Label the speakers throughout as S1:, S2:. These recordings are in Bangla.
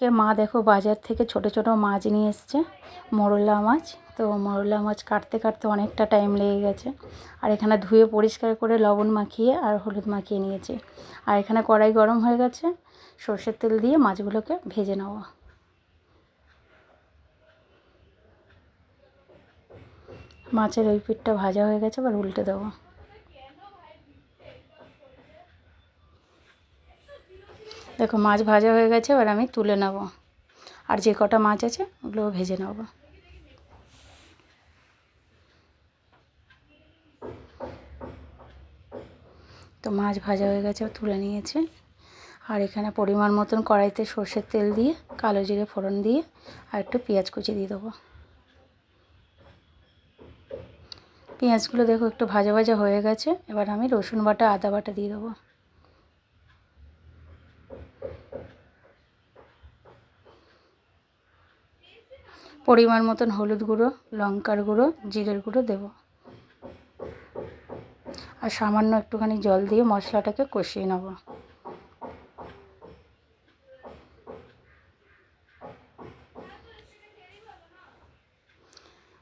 S1: কে মা দেখো বাজার থেকে ছোট ছোট মাছ নিয়ে এসছে, মরলা মাছ। তো মরলা মাছ কাটতে কাটতে অনেকটা টাইম লেগে গেছে। আর এখানে ধুয়ে পরিষ্কার করে লবণ মাখিয়ে আর হলুদ মাখিয়ে নিয়েছি। আর এখানে কড়াই গরম হয়ে গেছে, সর্ষের তেল দিয়ে মাছগুলোকে ভেজে নেব। মাছের ওই পিঠটা ভাজা হয়ে গেছে, এবার উল্টে দেবো। দেখো, মাছ ভাজা হয়ে গেছে, এবার আমি তুলে নেব। আর যে কটা মাছ আছে, ওগুলো ভেজে নেব। তো মাছ ভাজা হয়ে গেছে তুলে নিয়েছে। আর এখানে পরিমাণ মতন কড়াইতে সর্ষের তেল দিয়ে, কালো জিরে ফোড়ন দিয়ে, আর একটু পেঁয়াজ কুচি দিয়ে দেবো। পেঁয়াজগুলো দেখো, একটু ভাজা ভাজা হয়ে গেছে, এবার আমি রসুন বাটা, আদা বাটা দিয়ে দেবো। পরিমাণ মতন হলুদ গুঁড়ো, লঙ্কার গুঁড়ো, জিরের গুঁড়ো দেব। আর সামান্য একটুখানি জল দিয়ে মশলাটাকে কষিয়ে নেব।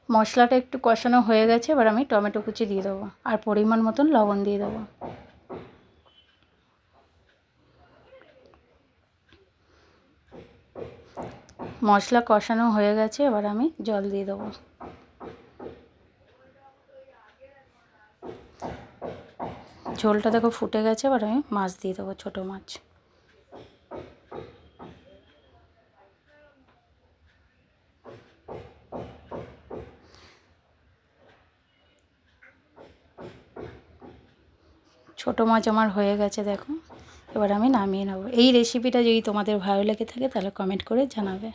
S1: মশলাটা একটু কষানো হয়ে গেছে, এবার আমি টমেটো কুচি দিয়ে দেবো। আর পরিমাণ মতন লবণ দিয়ে দেবো। মশলা কষানো হয়ে গেছে, এবার আমি জল দিয়ে দেবো। ঝোলটা দেখো ফুটে গেছে, এবার আমি মাছ দিয়ে দেবো, ছোটো মাছ। ছোটো মাছ আমার হয়ে গেছে, দেখো। এবার আমি নামিয়ে নেব। এই রেসিপিটা যদি তোমাদের ভালো লেগে থাকে তাহলে কমেন্ট করে জানাবে।